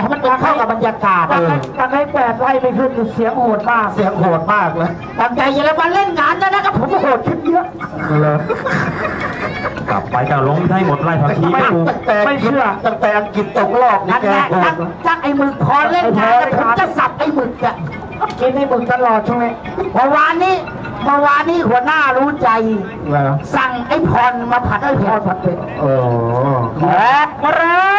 ให้มันเข้ากับบรรยากาศเออทำให้แปดไล่ไปขึ้นเสียงโหดมาก เสียงโหดมากเลยตั้งใจเยอรมันเล่นงานนะนะก็ผบผมโหดขึ้นเยอะกลับไปจะล้มให้หมดไล่ผักชีไม่ถูกไม่เชื่อตั้งแต่อังกฤษตกรอบนั่แกตั้งไอ้มือคอเล่นงานผมจะสับไอ้มึกอะกินไอ้มึกตลอดช่ไหมเมื่อวานนี้เมื่อวานนี้หัวหน้ารู้ใจ สั่งไอ้พรมาผัดไอ้พรผัดเป็ดโอ้โหมาแล้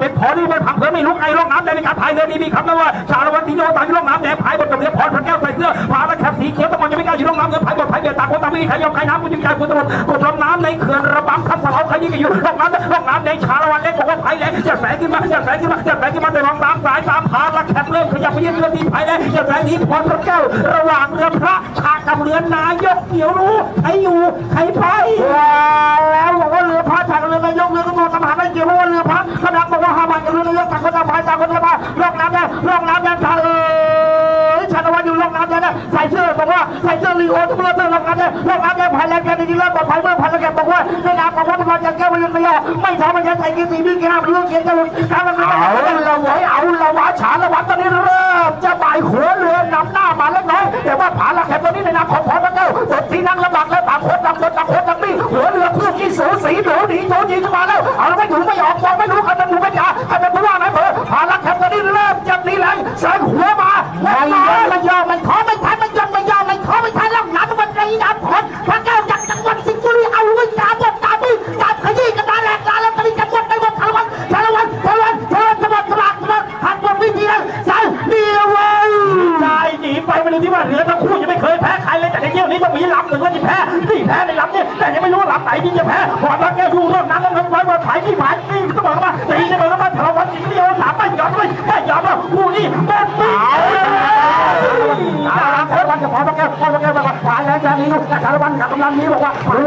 เป็นพอนี่เป็นผัเพื่อไม่ลุกไอ้ร่องน้ำแดงในการพายเรือนี้มีคำนั้นว่าชาละวันสีโยตายอยู่ร่องน้ำแดงพายบนกับเรือพรพระแก้วใส่เสื้อพาและแคบสีเขียวตะมันยังไม่กล้าอยู่ร่องน้ำเงินพายบนพายเบียดตาคนตาไม่มีใครยอมใครน้ำกูยิงใจกูตลอดกดร่งน้ำในเขื่อนระบำคันสะเอาใครยิ่งอยู่ร่องน้ำร่องน้ำในชาละวันเล็กบอกว่าพายแรงจะแสงขึ้นมาจะแสงขึ้นมาจะแสงขึ้นมาแต่ร่องน้ำสายตามพาและแคบเริ่มขยับไปยังเรือนี้พายแรงจะแสงนี้พรพระแก้วระหว่างเรือพระชากับเรือนายกเดี๋ยวรู้ใครอยู่ใครไป รือนายกเรือกระทวงทหารได้เกี่ยวว่เรือพักขนาบอกว่าหาบาทกับเรือนายกต่างคนต่างพายต่างคนต่างพายลองน้ำได้ลองน้ำได้ทางเออชันวันอยู่ลองน้ำได้นะใส่เสื้อบอกว่าใส่เสื้อลีโอทุกเรื่องเสื้อลอกน้ำได้ลอกน้ำแด้พายแรงแกนี่เรื่มปลอดภัยเมื่อพายแล้วแกบอกว่าในนามของวัดพระจันทร์แก้วมันยังไม่ยอมไม่ทำมันจะใส่กี่ตีมีแก้มเรื่องเขียนจะหลุดการมันเอาเราไว้เอา เจ็บนี่หลังเสยหัวมามันยอมันยอมมันขอไม่ทันมันยอมมันยอมมันขอไม่ทันแล้วหนักวันนี้นะผลพระเจ้าจากจังหวัดสิงห์บุรีเอาไว้ตามบทตามมือตามขยี้กระตาแหลกตาแล้วตอนนี้จังหวัดไปหมดชาละวันชาละวันชาละวันชาละวันสมัดสมัดสมัดหักหมดวิธีแล้วสายเดียวเลยใจหนีไปไม่รู้ที่ว่าเหลือทั้งคู่ยังไม่เคยแพ้ใครเลยแต่ในเที่ยวนี้ต้องมีลำหนึ่งว่าจะแพ้สี่แพ้ในลำเนี่ยแต่ยังไม่รู้ว่าลำไหนที่จะแพ้หอดรักแก้วดูรอบนั้นแล้วมันไว้บนไผ่ที่หมายที่ต้องบอกว่าตีได้ไหม ยอมรับคู่นี้เป็นปีอารเทวันกับพอตะแก้วพอตะแก้วบอกว่าฝ่ายแรงแรงนี้ลูกแต่สารวัตรกับกำลังนี้บอกว่าเฮ้ย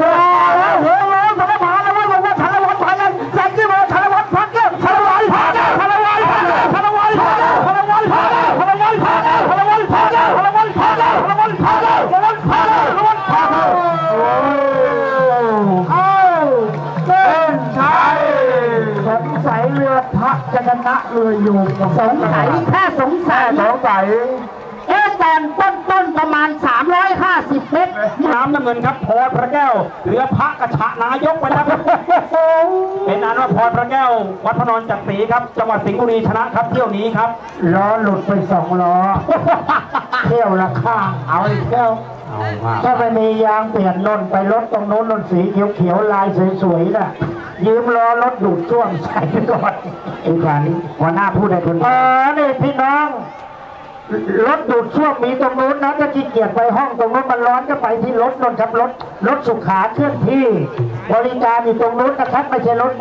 เฮ้ยเฮ้ยสารวัตรแล้วว่าบอกว่าสารวัตรฝ่ายแรงแรงที่มาสารวัตรพักแก้วสารวัตรพักแก้วสารวัตรพักแก้วสารวัตรพักแก้วสารวัตรพักแก้วสารวัตรพักแก้วสารวัตรพักแก้ว รือพระจะชนะเรืออยู่สงสัยแค่สงสัยสงสัยเอ๊ะตอนต้นต้นๆประมาณ 350 เมตร น้ำน้ำเงินครับพรพระแก้วเหลือพระกระชะนายกไปแล้วครับเป็นอันว่าพรพระแก้ว วัดพระนอนจักรีครับ จังหวัดสิงห์บุรีชนะครับเที่ยวนี้ครับล้อหลุดไปสองล้อ เที่ยวละข้างเอาอีกเที่ยวเอามากถ้าไม่มียางเปลี่ยนนนไปรถตรงโน้นนนสีเขียวเขียวๆลายสวยๆน่ะยืมล้อรถดูดช่วงใส่ไปก่อนไอ้ขวัญหัวหน้าพูดได้คนเออนี่พี่น้องรถดูดช่วงมีตรงนู้นนะถ้าขี้เกียจไปห้องตรงนู้นมันร้อนก็ไปที่รถนนท์ครับรถรถสุขาเคลื่อนที่ บริการอยู่ตรงนู้นนะครับไม่ใช่รถ